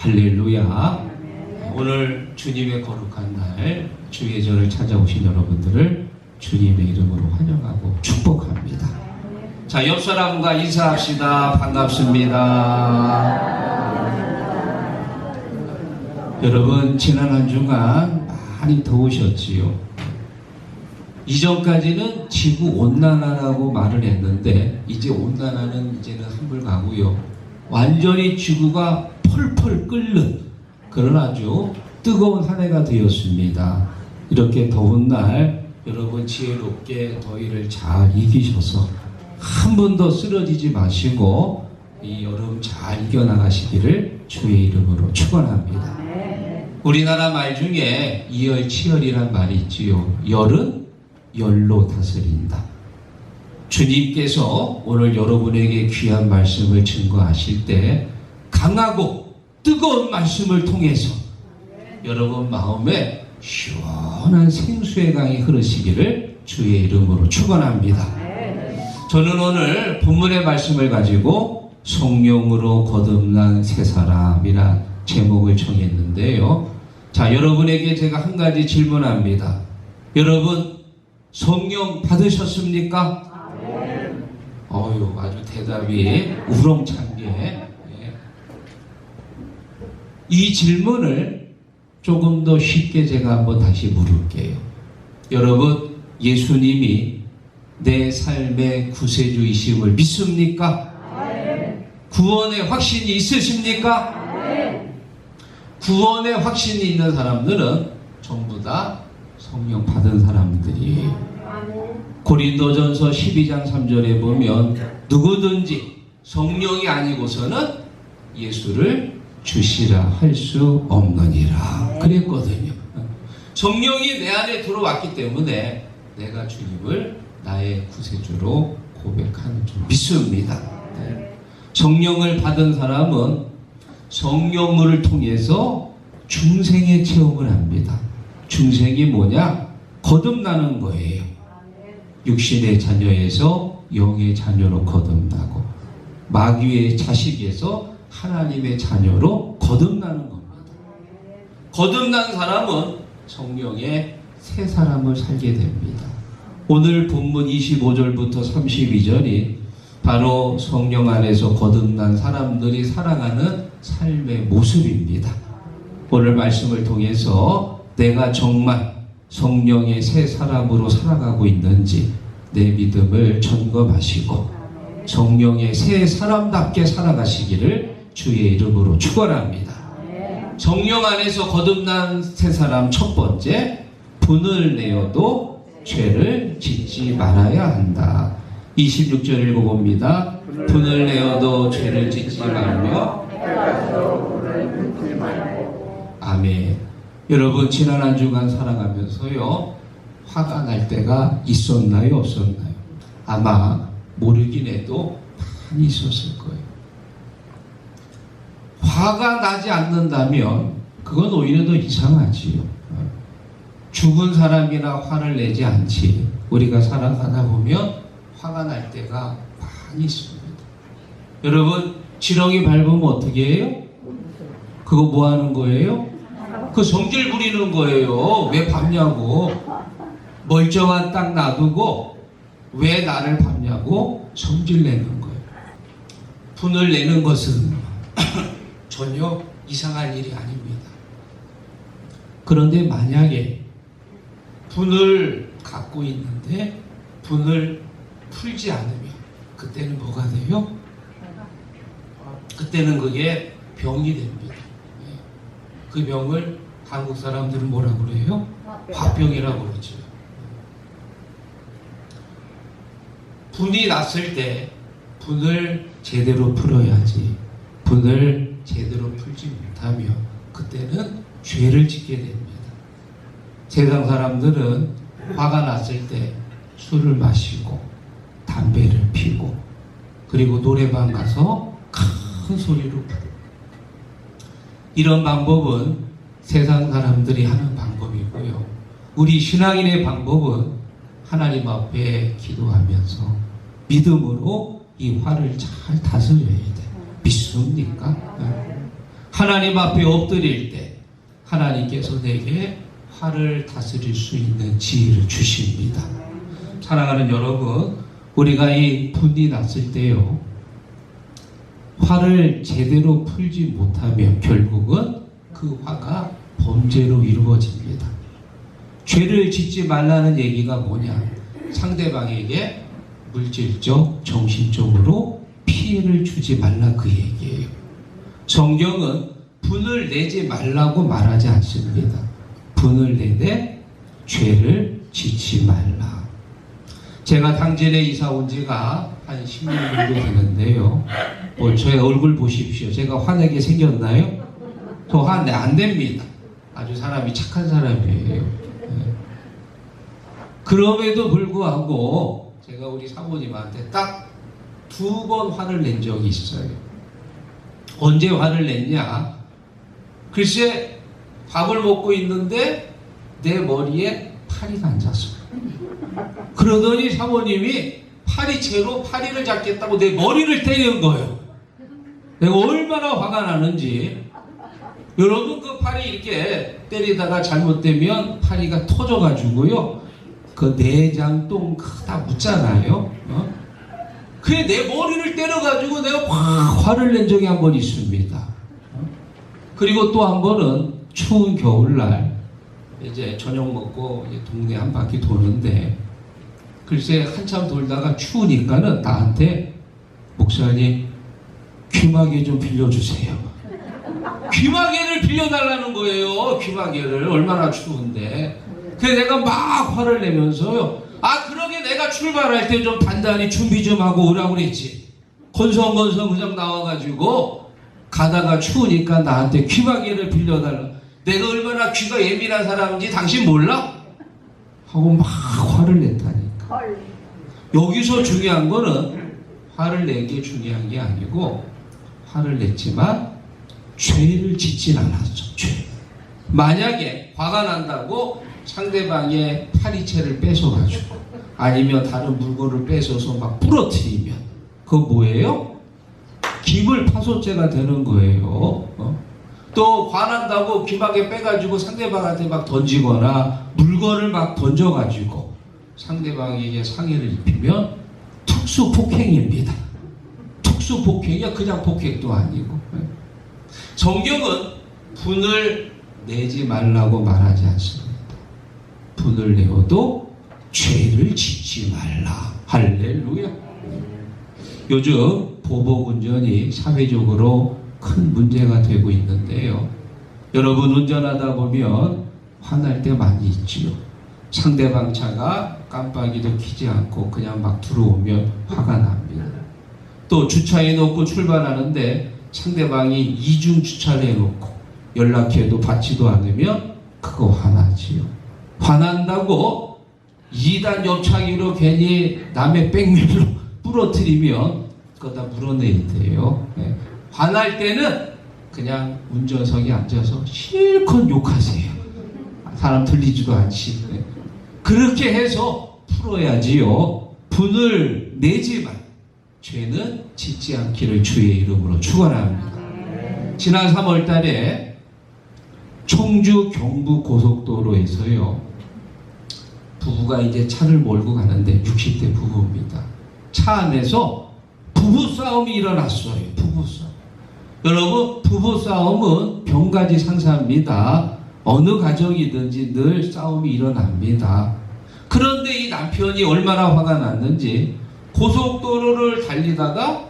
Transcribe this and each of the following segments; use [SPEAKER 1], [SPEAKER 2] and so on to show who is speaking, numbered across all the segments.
[SPEAKER 1] 할렐루야. 오늘 주님의 거룩한 날 주의 전을 찾아오신 여러분들을 주님의 이름으로 환영하고 축복합니다. 자, 옆 사람과 인사합시다. 반갑습니다. 여러분, 지난 한 주간 많이 더우셨지요. 이전까지는 지구 온난화라고 말을 했는데 이제 온난화는 이제는 한물 가고요. 완전히 지구가 펄펄 끓는 그런 아주 뜨거운 한 해가 되었습니다. 이렇게 더운 날 여러분 지혜롭게 더위를 잘 이기셔서 한 번도 쓰러지지 마시고 이 여름 잘 이겨나가시기를 주의 이름으로 축원합니다. 우리나라 말 중에 이열치열이란 말이 있지요. 열은 열로 다스린다. 주님께서 오늘 여러분에게 귀한 말씀을 증거하실 때 강하고 뜨거운 말씀을 통해서 여러분 마음에 시원한 생수의 강이 흐르시기를 주의 이름으로 축원합니다. 저는 오늘 본문의 말씀을 가지고 성령으로 거듭난 새 사람이란 제목을 정했는데요. 자, 여러분에게 제가 한 가지 질문합니다. 여러분, 성령 받으셨습니까? 어유 아주 대답이 우렁찬 게. 예. 이 질문을 조금 더 쉽게 제가 한번 다시 물을게요. 여러분, 예수님이 내 삶의 구세주이심을 믿습니까? 구원의 확신이 있으십니까? 구원의 확신이 있는 사람들은 전부 다 성령 받은 사람들이에요. 고린도전서 12장 3절에 보면 누구든지 성령이 아니고서는 예수를 주시라 할 수 없느니라 그랬거든요. 성령이 내 안에 들어왔기 때문에 내가 주님을 나의 구세주로 고백하는 줄 믿습니다. 네. 성령을 받은 사람은 성령을 통해서 중생의 체험을 합니다. 중생이 뭐냐? 거듭나는 거예요. 육신의 자녀에서 영의 자녀로 거듭나고 마귀의 자식에서 하나님의 자녀로 거듭나는 겁니다. 거듭난 사람은 성령의 새 사람을 살게 됩니다. 오늘 본문 25절부터 32절이 바로 성령 안에서 거듭난 사람들이 살아가는 삶의 모습입니다. 오늘 말씀을 통해서 내가 정말 성령의 새 사람으로 살아가고 있는지 내 믿음을 점검하시고 성령의 새 사람답게 살아가시기를 주의 이름으로 축원합니다. 성령 안에서 거듭난 새 사람 첫 번째 분을 내어도 죄를 짓지 말아야 한다. 26절 읽어봅니다. 분을 내어도 죄를 짓지 말며 아멘. 여러분 지난 한 주간 살아가면서요 화가 날 때가 있었나요 없었나요? 아마 모르긴 해도 많이 있었을 거예요. 화가 나지 않는다면 그건 오히려 더 이상하지요. 죽은 사람이나 화를 내지 않지. 우리가 살아가다 보면 화가 날 때가 많이 있습니다. 여러분 지렁이 밟으면 어떻게 해요? 그거 뭐 하는 거예요? 그 성질 부리는 거예요. 왜 밟냐고. 멀쩡한 땅 놔두고 왜 나를 밟냐고 성질 내는 거예요. 분을 내는 것은 전혀 이상한 일이 아닙니다. 그런데 만약에 분을 갖고 있는데 분을 풀지 않으면 그때는 뭐가 돼요? 그때는 그게 병이 됩니다. 예. 그 병을 한국 사람들은 뭐라고 그래요? 화병이라고 그러죠. 분이 났을 때 분을 제대로 풀어야지 분을 제대로 풀지 못하면 그때는 죄를 짓게 됩니다. 세상 사람들은 화가 났을 때 술을 마시고 담배를 피고 그리고 노래방 가서 큰 소리로 이런 방법은 세상 사람들이 하는 방법이고요. 우리 신앙인의 방법은 하나님 앞에 기도하면서 믿음으로 이 화를 잘 다스려야 돼. 믿습니까? 네. 하나님 앞에 엎드릴 때 하나님께서 내게 화를 다스릴 수 있는 지혜를 주십니다. 사랑하는 여러분, 우리가 이 분이 났을 때요, 화를 제대로 풀지 못하면 결국은 그 화가 범죄로 이루어집니다. 죄를 짓지 말라는 얘기가 뭐냐? 상대방에게 물질적, 정신적으로 피해를 주지 말라 그 얘기예요. 성경은 분을 내지 말라고 말하지 않습니다. 분을 내되 죄를 짓지 말라. 제가 당진에 이사 온 지가 한 10년 정도 되는데요. 뭐 저의 얼굴 보십시오. 제가 화내게 생겼나요? 저 화내 안 됩니다. 아주 사람이 착한 사람이에요. 네. 그럼에도 불구하고 제가 우리 사모님한테 딱 두 번 화를 낸 적이 있어요. 언제 화를 냈냐? 글쎄 밥을 먹고 있는데 내 머리에 파리가 앉았어요. 그러더니 사모님이 파리채로 파리를 잡겠다고 내 머리를 때리는 거예요. 내가 얼마나 화가 나는지. 여러분 그 팔이 이렇게 때리다가 잘못되면 파리가 터져가지고요. 그 내장 똥 크다 묻잖아요. 어? 그게 내 머리를 때려가지고 내가 확 화를 낸 적이 한 번 있습니다. 어? 그리고 또 한 번은 추운 겨울날 이제 저녁 먹고 동네 한 바퀴 도는데 글쎄 한참 돌다가 추우니까는 나한테 목사님 귀마개 좀 빌려주세요. 귀마개를 빌려달라는 거예요. 귀마개를 얼마나 추운데. 그래서 내가 막 화를 내면서요. 아 그러게 내가 출발할 때 좀 단단히 준비 좀 하고 오라고 그랬지. 건성건성 그냥 나와가지고 가다가 추우니까 나한테 귀마개를 빌려달라. 내가 얼마나 귀가 예민한 사람인지 당신 몰라? 하고 막 화를 냈다니까. 여기서 중요한 거는 화를 낸게 중요한 게 아니고 화를 냈지만 죄를 짓진 않았죠. 죄. 만약에 화가 난다고 상대방의 파리채를 뺏어가지고 아니면 다른 물건을 뺏어서 막 부러뜨리면 그거 뭐예요? 기물 파손죄가 되는 거예요. 어? 또 화난다고 귀마개 빼가지고 상대방한테 막 던지거나 물건을 막 던져가지고 상대방에게 상해를 입히면 특수 폭행입니다. 특수 폭행이야 그냥 폭행도 아니고. 성경은 분을 내지 말라고 말하지 않습니다. 분을 내어도 죄를 짓지 말라. 할렐루야. 요즘 보복운전이 사회적으로 큰 문제가 되고 있는데요. 여러분 운전하다 보면 화날 때 많이 있지요. 상대방 차가 깜빡이도 켜지 않고 그냥 막 들어오면 화가 납니다. 또 주차해 놓고 출발하는데 상대방이 이중 주차를 해 놓고 연락해도 받지도 않으면 그거 화나지요. 화난다고 2단 옆차기로 괜히 남의 백밀로 부러뜨리면 그거 다 물어내야 돼요. 네. 화날 때는 그냥 운전석에 앉아서 실컷 욕하세요. 사람 들리지도 않지. 네. 그렇게 해서 풀어야지요. 분을 내지만 죄는 짓지 않기를 주의 이름으로 축원합니다. 지난 3월 달에 청주 경부 고속도로에서요. 부부가 이제 차를 몰고 가는데 60대 부부입니다. 차 안에서 부부 싸움이 일어났어요. 부부 싸움. 여러분 부부 싸움은 병가지 상사입니다. 어느 가정이든지 늘 싸움이 일어납니다. 그런데 이 남편이 얼마나 화가 났는지 고속도로를 달리다가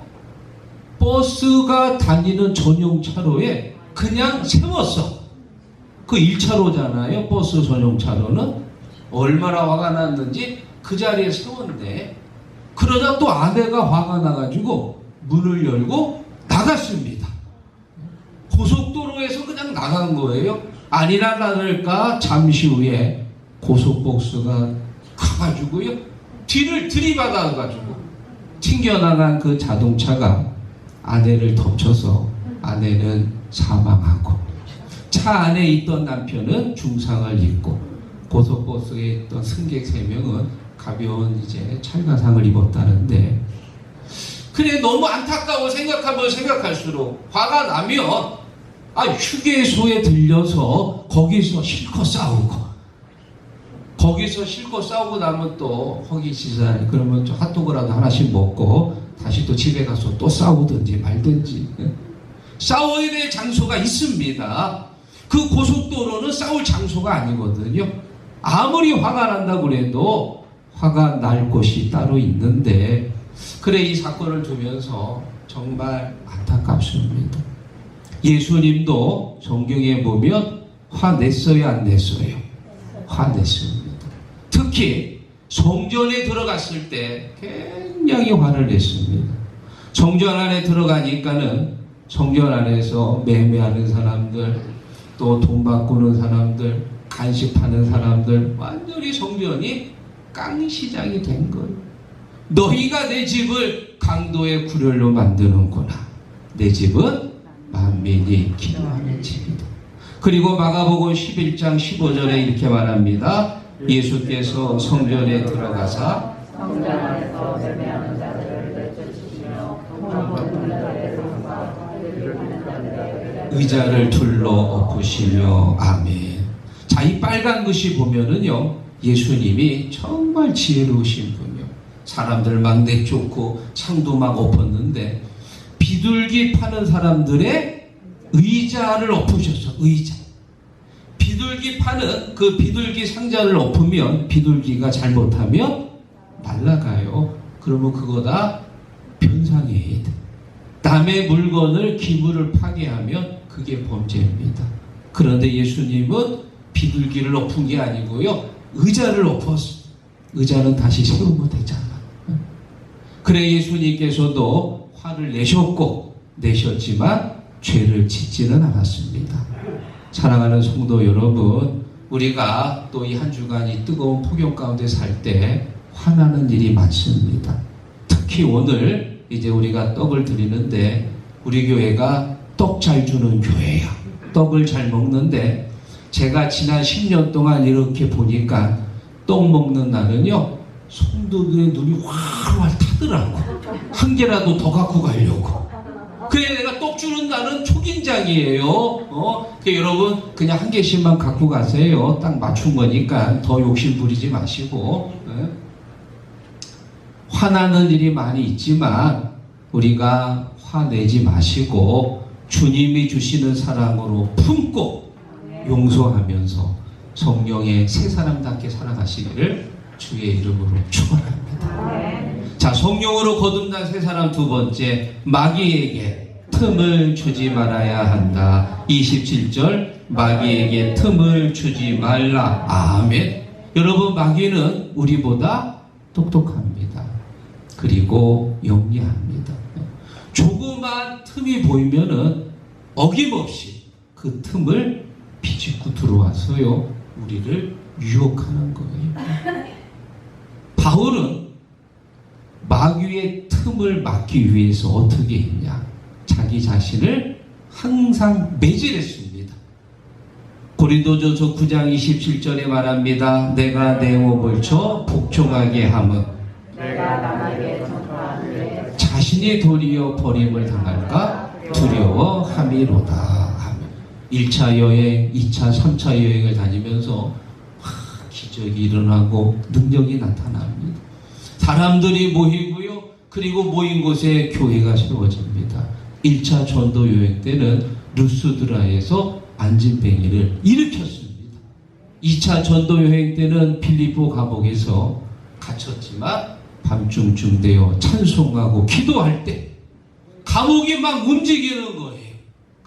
[SPEAKER 1] 버스가 다니는 전용 차로에 그냥 세웠어. 그 1차로잖아요. 버스 전용 차로는 얼마나 화가 났는지 그 자리에 세웠는데 그러다 또 아내가 화가 나가지고 문을 열고 나갔습니다. 고속도로에서 그냥 나간 거예요. 아니나 다를까 잠시 후에 고속버스가 가가지고요 뒤를 들이받아가지고 튕겨나간 그 자동차가 아내를 덮쳐서 아내는 사망하고 차 안에 있던 남편은 중상을 입고 고속버스에 있던 승객 3명은 가벼운 이제 찰가상을 입었다는데 그래 너무 안타까워 생각하면 생각할수록 화가 나면 아 휴게소에 들려서 거기서 실컷 싸우고 거기서 실컷 싸우고 나면 또 허기지살 그러면 좀 핫도그라도 하나씩 먹고 다시 또 집에 가서 또 싸우든지 말든지 예? 싸워야 될 장소가 있습니다. 그 고속도로는 싸울 장소가 아니거든요. 아무리 화가 난다고 그래도 화가 날 곳이 따로 있는데 그래 이 사건을 두면서 정말 안타깝습니다. 예수님도 성경에 보면 화냈어요 안 냈어요? 화냈습니다. 특히 성전에 들어갔을 때 굉장히 화를 냈습니다. 성전 안에 들어가니까는 성전 안에서 매매하는 사람들, 또 돈 바꾸는 사람들, 간식 파는 사람들, 완전히 성전이 깡시장이 된 거예요. 너희가 내 집을 강도의 구렬로 만드는구나. 내 집은 만민이 기도하는 집이다. 그리고 마가복음 11장 15절에 이렇게 말합니다. 예수께서 성전에 들어가사
[SPEAKER 2] 성전 안에서 매매하는 자들을 내쫓으시며
[SPEAKER 1] 의자를 둘러 엎으시며 아멘. 자, 이 빨간 것이 보면은요, 예수님이 정말 지혜로우신 분이요. 사람들 막 내쫓고 창도 막 엎었는데 비둘기 파는 사람들의 의자를 엎으셨어. 의자. 비둘기 파는 그 비둘기 상자를 엎으면 비둘기가 잘못하면 날아가요. 그러면 그거 다 변상해야 돼. 남의 물건을 기물을 파괴하면 그게 범죄입니다. 그런데 예수님은 비둘기를 엎은 게 아니고요. 의자를 엎었어. 의자는 다시 세우면 되잖아. 그래 예수님께서도 화를 내셨고 내셨지만 죄를 짓지는 않았습니다. 사랑하는 성도 여러분, 우리가 또 이 한 주간 이 뜨거운 폭염 가운데 살 때 화나는 일이 많습니다. 특히 오늘 이제 우리가 떡을 드리는데 우리 교회가 떡 잘 주는 교회야. 떡을 잘 먹는데 제가 지난 10년 동안 이렇게 보니까 떡 먹는 날은요 성도들의 눈이 활활 타더라고. 한 개라도 더 갖고 가려고. 그래 내가 떡 주는 날은 초긴장이에요. 어? 그 여러분 그냥 한 개씩만 갖고 가세요. 딱 맞춘 거니까 더 욕심 부리지 마시고. 예? 화나는 일이 많이 있지만 우리가 화내지 마시고 주님이 주시는 사랑으로 품고 용서하면서 성령의 새 사람답게 살아가시기를 주의 이름으로 축원합니다. 자, 성령으로 거듭난 새 사람 두 번째 마귀에게 틈을 주지 말아야 한다. 27절 마귀에게 틈을 주지 말라. 아멘. 여러분 마귀는 우리보다 똑똑합니다. 그리고 영리합니다. 조그만 틈이 보이면은 어김없이 그 틈을 비집고 들어와서요 우리를 유혹하는 거예요. 바울은 마귀의 틈을 막기 위해서 어떻게 했냐? 자기 자신을 항상 매질했습니다. 고린도전서 9장 27절에 말합니다. 내가 내 몸을 쳐 복종하게 함은 자신이 도리어 버림을 당할까 두려워함이로다. 1차 여행, 2차, 3차 여행을 다니면서 하, 기적이 일어나고 능력이 나타납니다. 사람들이 모이고요. 그리고 모인 곳에 교회가 세워집니다. 1차 전도 여행 때는 루스드라에서 안진뱅이를 일으켰습니다. 2차 전도 여행 때는 필리포 감옥에서 갇혔지만 밤중쯤 되어 찬송하고 기도할 때 감옥이 막 움직이는 거예요.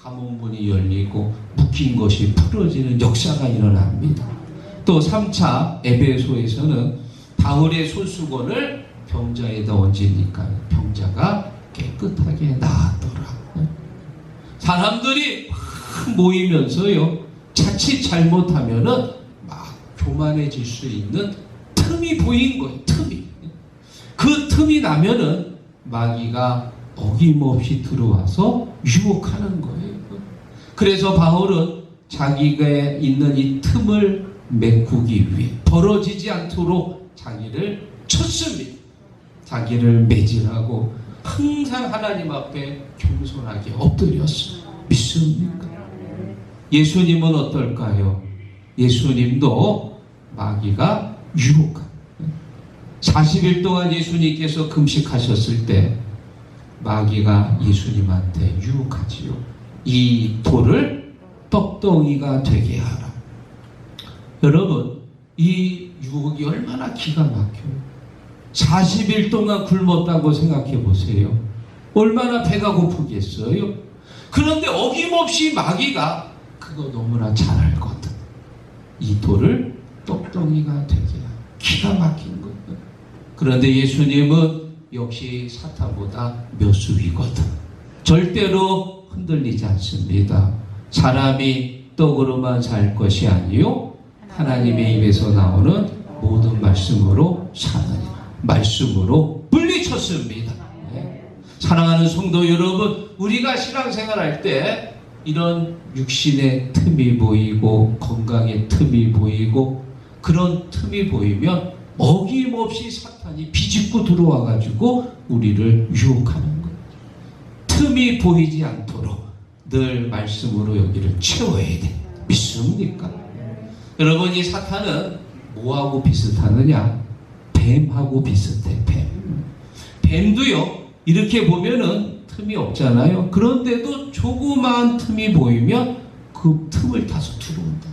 [SPEAKER 1] 감옥 문이 열리고 묶인 것이 풀어지는 역사가 일어납니다. 또 3차 에베소에서는 바울의 손수건을 병자에다 얹으니까 병자가 깨끗하게 나았더라. 사람들이 막 모이면서요. 자칫 잘못하면은 막 교만해질 수 있는 틈이 보인 거예요. 틈이. 그 틈이 나면은 마귀가 어김없이 들어와서 유혹하는 거예요. 그래서 바울은 자기가 있는 이 틈을 메꾸기 위해 벌어지지 않도록 자기를 쳤습니다. 자기를 매질하고 항상 하나님 앞에 겸손하게 엎드렸어요. 믿습니까? 예수님은 어떨까요? 예수님도 마귀가 유혹. 40일 동안 예수님께서 금식하셨을 때 마귀가 예수님한테 유혹하지요. 이 돌을 떡덩이가 되게 하라. 여러분, 이 유혹이 얼마나 기가 막혀요. 40일 동안 굶었다고 생각해 보세요. 얼마나 배가 고프겠어요? 그런데 어김없이 마귀가 그거 너무나 잘 알거든. 이 돌을 떡덩이가 되게 하라. 기가 막힌 거예요. 그런데 예수님은 역시 사탄보다 몇 수위거든. 절대로 흔들리지 않습니다. 사람이 떡으로만 살 것이 아니요 하나님의 입에서 나오는 모든 말씀으로 사느니라. 말씀으로 물리쳤습니다. 네. 사랑하는 성도 여러분, 우리가 신앙생활 할 때 이런 육신의 틈이 보이고 건강의 틈이 보이고 그런 틈이 보이면 어김없이 사탄이 비집고 들어와 가지고 우리를 유혹하는. 틈이 보이지 않도록 늘 말씀으로 여기를 채워야 돼. 믿습니까? 여러분 이 사탄은 뭐하고 비슷하느냐? 뱀하고 비슷해. 뱀. 뱀도요. 이렇게 보면은 틈이 없잖아요. 그런데도 조그마한 틈이 보이면 그 틈을 타서 들어온다.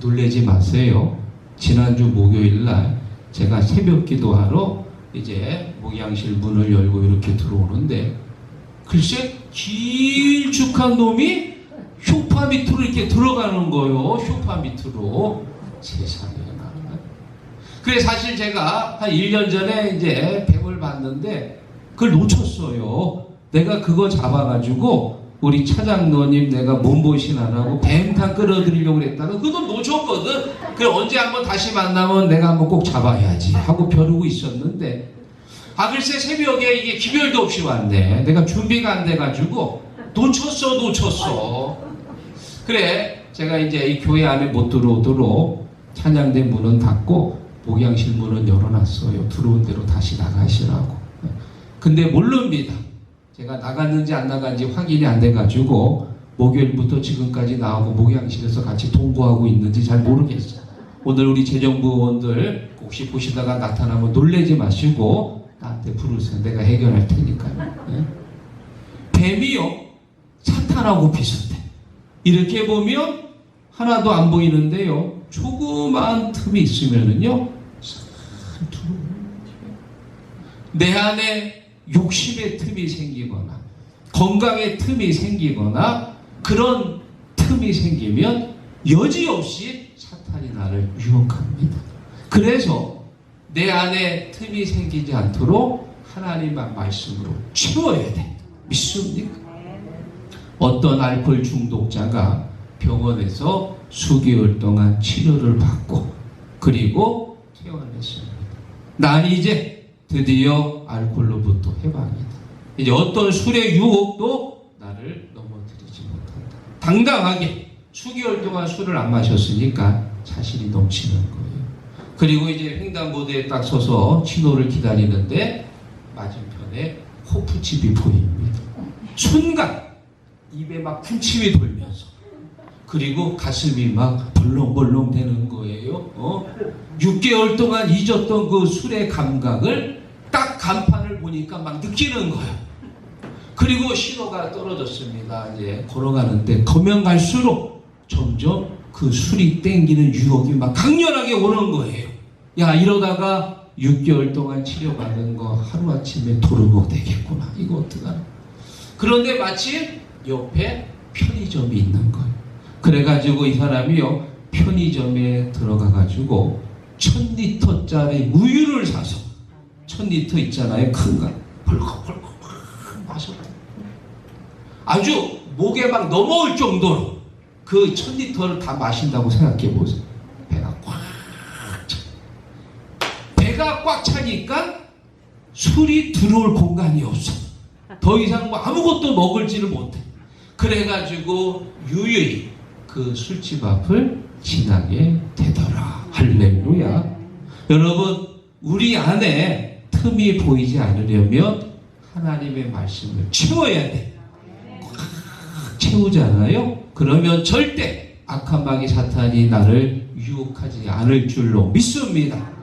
[SPEAKER 1] 놀라지 마세요. 지난주 목요일 날 제가 새벽 기도하러 이제 목양실 문을 열고 이렇게 들어오는데 글쎄 길쭉한 놈이 쇼파 밑으로 이렇게 들어가는 거요. 쇼파 밑으로 세상에나. 그래 사실 제가 한 1년 전에 이제 뱀을 봤는데 그걸 놓쳤어요. 내가 그거 잡아가지고 우리 차장노님 내가 몸보신 안 하고 뱀탕 끌어들이려고 그랬다가 그거 놓쳤거든. 그래 언제 한번 다시 만나면 내가 한번 꼭 잡아야지 하고 벼르고 있었는데 아 글쎄 새벽에 이게 기별도 없이 왔네. 내가 준비가 안 돼가지고 놓쳤어 놓쳤어. 그래 제가 이제 이 교회 안에 못 들어오도록 찬양대 문은 닫고 목양실 문은 열어놨어요. 들어온 대로 다시 나가시라고. 근데 모릅니다. 제가 나갔는지 안 나간지 확인이 안 돼가지고 목요일부터 지금까지 나오고 목양실에서 같이 통보하고 있는지 잘 모르겠어요. 오늘 우리 재정부원들 혹시 보시다가 나타나면 놀래지 마시고 나한테 부르세요. 내가 해결할 테니까요. 예? 뱀이요 사탄하고 비슷해. 이렇게 보면 하나도 안 보이는데요. 조그마한 틈이 있으면은요. 내 안에 욕심의 틈이 생기거나 건강의 틈이 생기거나 그런 틈이 생기면 여지없이 사탄이 나를 유혹합니다. 그래서 내 안에 틈이 생기지 않도록 하나님의 말씀으로 채워야 돼. 믿습니까? 어떤 알코올 중독자가 병원에서 수개월 동안 치료를 받고 그리고 퇴원했습니다. 난 이제 드디어 알코올로부터 해방이다. 이제 어떤 술의 유혹도 나를 넘어뜨리지 못한다. 당당하게 수개월 동안 술을 안 마셨으니까 자신이 넘치는 거예요. 그리고 이제 횡단보도에 딱 서서 신호를 기다리는데 맞은편에 호프집이 보입니다. 순간 입에 막 군침이 돌면서 그리고 가슴이 막 벌렁벌렁 되는 거예요. 어? 6개월 동안 잊었던 그 술의 감각을 딱 간판을 보니까 막 느끼는 거예요. 그리고 신호가 떨어졌습니다. 이제 걸어가는데 가면 갈수록 점점 그 술이 땡기는 유혹이 막 강렬하게 오는 거예요. 야 이러다가 6개월 동안 치료받은 거 하루아침에 도루묵 되겠구나. 이거 어떡하나. 그런데 마침 옆에 편의점이 있는 거예요. 그래가지고 이 사람이요 편의점에 들어가가지고 1000리터짜리 우유를 사서 1000리터 있잖아요 큰 거. 벌컥벌컥 마셨다. 아주 목에 막 넘어올 정도로 그 1000리터를 다 마신다고 생각해 보세요. 배가 꽉 차. 배가 꽉 차니까 술이 들어올 공간이 없어. 더 이상 뭐 아무것도 먹을지를 못해. 그래가지고 유유히 그 술집 앞을 지나게 되더라. 할렐루야. 여러분, 우리 안에 틈이 보이지 않으려면 하나님의 말씀을 채워야 돼. 꽉 채우잖아요. 그러면 절대 악한 마귀 사탄이 나를 유혹하지 않을 줄로 믿습니다.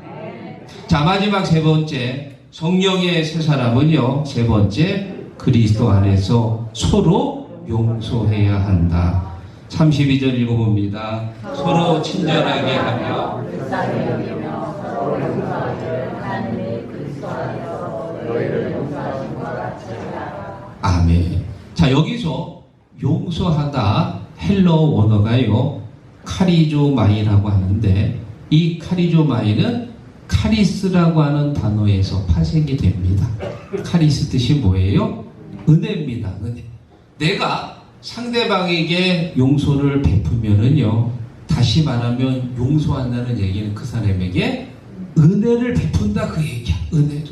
[SPEAKER 1] 자 마지막 세 번째 성령의 세 사람은요 세 번째 그리스도 안에서 서로 용서해야 한다. 32절 읽어봅니다. 서로 친절하게 하며. 아멘. 자, 여기서 용서하다 헬러 원어가요. 카리조마이라고 하는데 이 카리조마이는 카리스라고 하는 단어에서 파생이 됩니다. 카리스 뜻이 뭐예요? 은혜입니다. 은혜. 내가 상대방에게 용서를 베푸면은요. 다시 말하면 용서한다는 얘기는 그 사람에게 은혜를 베푼다 그 얘기야. 은혜를.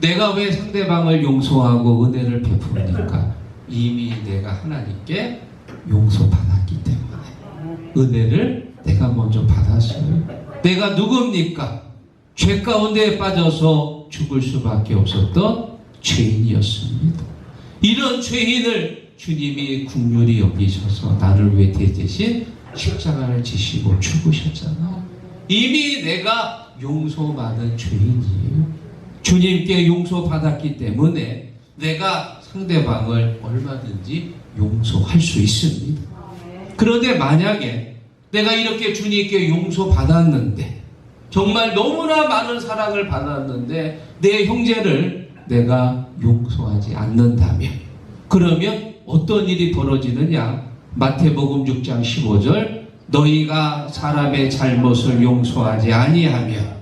[SPEAKER 1] 내가 왜 상대방을 용서하고 은혜를 베풉니까? 이미 내가 하나님께 용서받았기 때문에 은혜를 내가 먼저 받았어요. 내가 누굽니까? 죄 가운데 빠져서 죽을 수밖에 없었던 죄인이었습니다. 이런 죄인을 주님이 국률이 여기셔서 나를 위해 대대신 십자가를 지시고 죽으셨잖아요. 이미 내가 용서받은 죄인이에요. 주님께 용서받았기 때문에 내가 상대방을 얼마든지 용서할 수 있습니다. 그런데 만약에 내가 이렇게 주님께 용서받았는데 정말 너무나 많은 사랑을 받았는데 내 형제를 내가 용서하지 않는다면 그러면 어떤 일이 벌어지느냐 마태복음 6장 15절 너희가 사람의 잘못을 용서하지 아니하면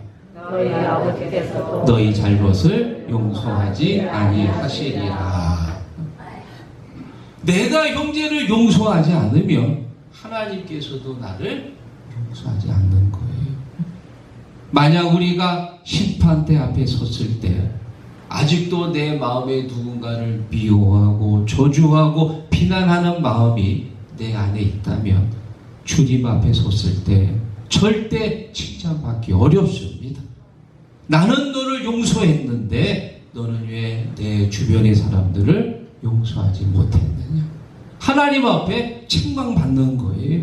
[SPEAKER 2] 너희
[SPEAKER 1] 잘못을 용서하지 아니하시리라. 내가 형제를 용서하지 않으면 하나님께서도 나를 용서하지 않는 거예요. 만약 우리가 심판대 앞에 섰을 때 아직도 내 마음에 누군가를 미워하고 저주하고 비난하는 마음이 내 안에 있다면 주님 앞에 섰을 때 절대 칭찬받기 어렵습니다. 나는 너를 용서했는데 너는 왜 내 주변의 사람들을 용서하지 못했느냐? 하나님 앞에 책망받는 거예요.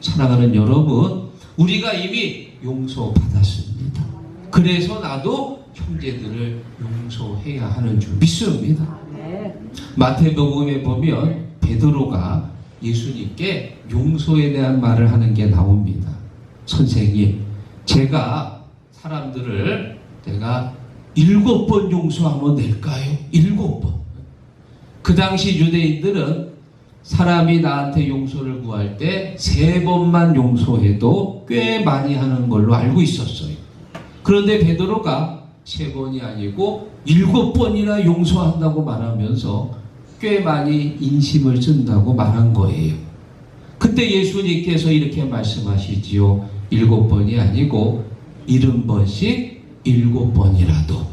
[SPEAKER 1] 사랑하는 여러분, 우리가 이미 용서받았습니다. 그래서 나도 형제들을 용서해야 하는 줄 믿습니다. 마태복음에 보면 베드로가 예수님께 용서에 대한 말을 하는 게 나옵니다. 선생님, 제가 사람들을 내가 일곱 번 용서하면 될까요? 일곱 번. 그 당시 유대인들은 사람이 나한테 용서를 구할 때 세 번만 용서해도 꽤 많이 하는 걸로 알고 있었어요. 그런데 베드로가 세 번이 아니고 일곱 번이나 용서한다고 말하면서 꽤 많이 인심을 쓴다고 말한 거예요. 그때 예수님께서 이렇게 말씀하시지요. 일곱 번이 아니고 일흔 번씩 일곱 번이라도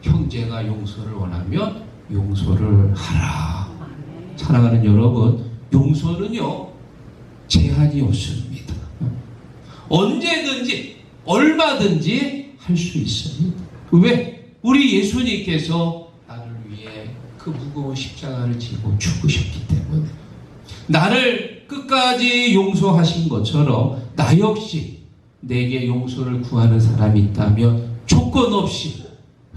[SPEAKER 1] 형제가 용서를 원하면 용서를 하라. 사랑하는 여러분, 용서는요, 제한이 없습니다. 언제든지, 얼마든지 할 수 있습니다. 왜? 우리 예수님께서 나를 위해 그 무거운 십자가를 지고 죽으셨기 때문에. 나를 끝까지 용서하신 것처럼 나 역시 내게 용서를 구하는 사람이 있다면 조건 없이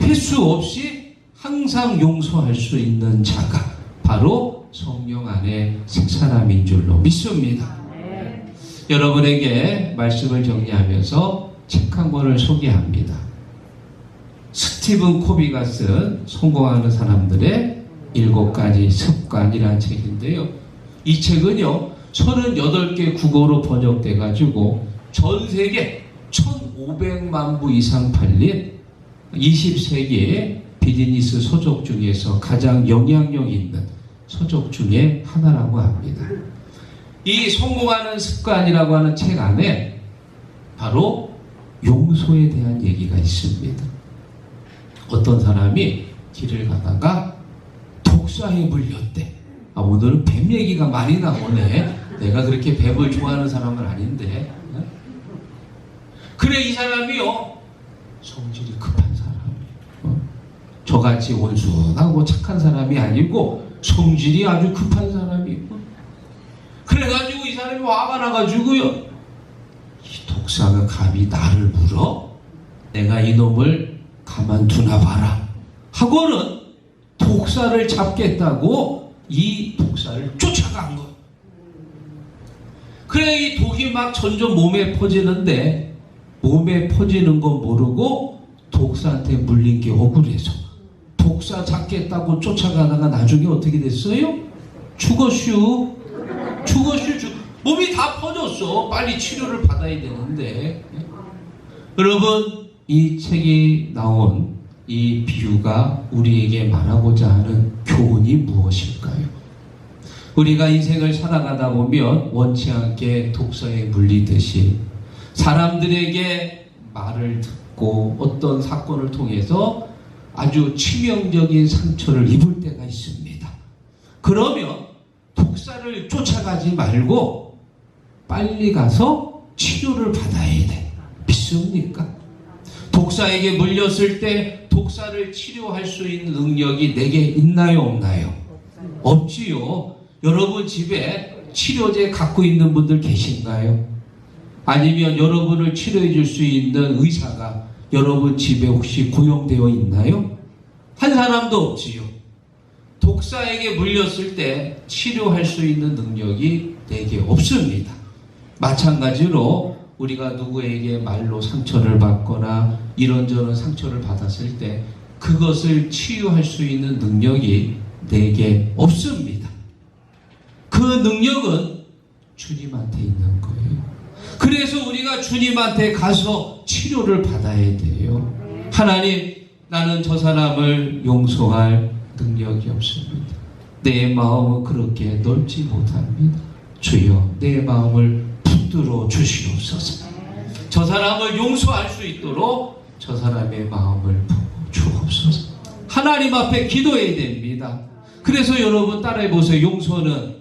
[SPEAKER 1] 횟수 없이 항상 용서할 수 있는 자가 바로 성령 안에 새 사람인 줄로 믿습니다. 여러분에게 말씀을 정리하면서 책 한 권을 소개합니다. 스티븐 코비가 쓴 성공하는 사람들의 일곱 가지 습관이라는 책인데요. 이 책은요, 38개 국어로 번역돼 가지고 전 세계 1,500만 부 이상 팔린 20세기의 비즈니스 서적 중에서 가장 영향력 있는 서적 중에 하나라고 합니다. 이 성공하는 습관이라고 하는 책 안에 바로 용서에 대한 얘기가 있습니다. 어떤 사람이 길을 가다가 독사에 물렸대. 아, 오늘은 뱀 얘기가 많이 나오네. 내가 그렇게 뱀을 좋아하는 사람은 아닌데. 어? 그래, 이 사람이요. 성질이 급한 사람이에요. 어? 저같이 온순하고 착한 사람이 아니고 성질이 아주 급한 사람이고 그래가지고 이 사람이 화가 나가지고요. 이 독사가 감히 나를 물어? 내가 이놈을 가만두나 봐라. 하고는 독사를 잡겠다고 이 독사를 쫓아간 거예요. 그래 이 독이 막 점점 몸에 퍼지는데 몸에 퍼지는 거 모르고 독사한테 물린 게 억울해서 독사 잡겠다고 쫓아가다가 나중에 어떻게 됐어요? 죽었슈. 죽었슈. 죽. 몸이 다 퍼졌어. 빨리 치료를 받아야 되는데. 여러분 이 책이 나온 이 비유가 우리에게 말하고자 하는 교훈이 무엇일까요? 우리가 인생을 살아가다 보면 원치 않게 독서에 물리듯이 사람들에게 말을 듣고 어떤 사건을 통해서 아주 치명적인 상처를 입을 때가 있습니다. 그러면 독사를 쫓아가지 말고 빨리 가서 치료를 받아야 돼. 믿습니까? 독사에게 물렸을 때 독사를 치료할 수 있는 능력이 내게 있나요, 없나요? 없지요. 여러분 집에 치료제 갖고 있는 분들 계신가요? 아니면 여러분을 치료해 줄 수 있는 의사가 여러분 집에 혹시 고용되어 있나요? 한 사람도 없지요. 독사에게 물렸을 때 치료할 수 있는 능력이 내게 없습니다. 마찬가지로 우리가 누구에게 말로 상처를 받거나 이런저런 상처를 받았을 때 그것을 치유할 수 있는 능력이 내게 없습니다. 그 능력은 주님한테 있는 거예요. 그래서 우리가 주님한테 가서 치료를 받아야 돼요. 하나님, 나는 저 사람을 용서할 능력이 없습니다. 내 마음은 그렇게 넓지 못합니다. 주여, 내 마음을 붙들어 주시옵소서. 저 사람을 용서할 수 있도록 저 사람의 마음을 주옵소서. 하나님 앞에 기도해야 됩니다. 그래서 여러분 따라해 보세요. 용서는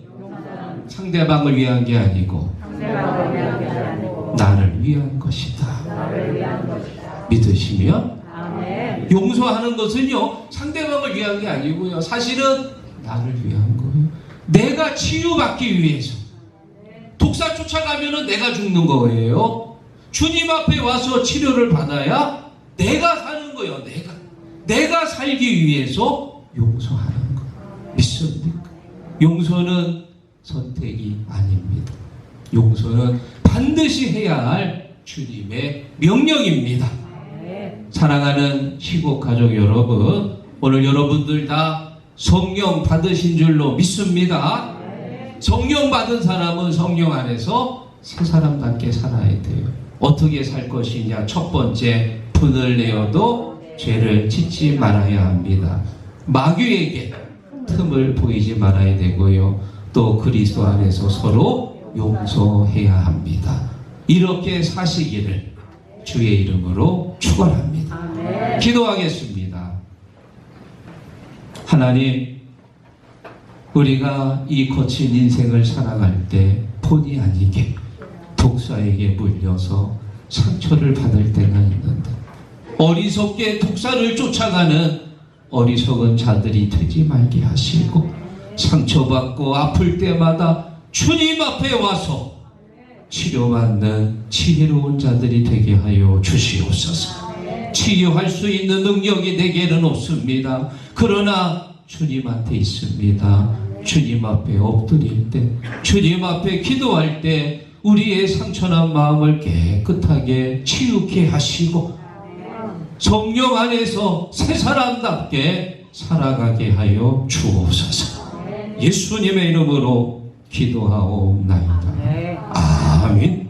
[SPEAKER 1] 상대방을 위한 게 아니고
[SPEAKER 2] 상대방을 위한 것이 아니고
[SPEAKER 1] 나를 위한 것이다.
[SPEAKER 2] 나를 위한 것이다.
[SPEAKER 1] 믿으시면
[SPEAKER 2] 아멘.
[SPEAKER 1] 용서하는 것은요 상대방을 위한 게 아니고요 사실은 나를 위한 거예요. 내가 치유받기 위해서 독사 쫓아가면은 내가 죽는 거예요. 주님 앞에 와서 치료를 받아야 내가 사는 거예요. 내가 내가 살기 위해서 용서하는 거 믿습니까? 용서는 선택이 아닙니다. 용서는 반드시 해야 할 주님의 명령입니다. 사랑하는 시국 가족 여러분, 오늘 여러분들 다 성령 받으신 줄로 믿습니다. 성령 받은 사람은 성령 안에서 새 사람답게 살아야 돼요. 어떻게 살 것이냐? 첫 번째, 분을 내어도 죄를 짓지 말아야 합니다. 마귀에게 틈을 보이지 말아야 되고요. 또 그리스도 안에서 서로 용서해야 합니다. 이렇게 사시기를 주의 이름으로 축원합니다. 기도하겠습니다. 하나님, 우리가 이 거친 인생을 살아갈 때 본의 아니게 독사에게 물려서 상처를 받을 때가 있는데 어리석게 독사를 쫓아가는 어리석은 자들이 되지 말게 하시고 상처받고 아플 때마다 주님 앞에 와서 치료받는 지혜로운 자들이 되게 하여 주시옵소서. 치유할 수 있는 능력이 내게는 없습니다. 그러나 주님한테 있습니다. 주님 앞에 엎드릴 때, 주님 앞에 기도할 때, 우리의 상처난 마음을 깨끗하게 치유케 하시고, 성령 안에서 새 사람답게 살아가게 하여 주옵소서. 예수님의 이름으로 기도하옵나이다.
[SPEAKER 2] 아멘.
[SPEAKER 1] 아멘.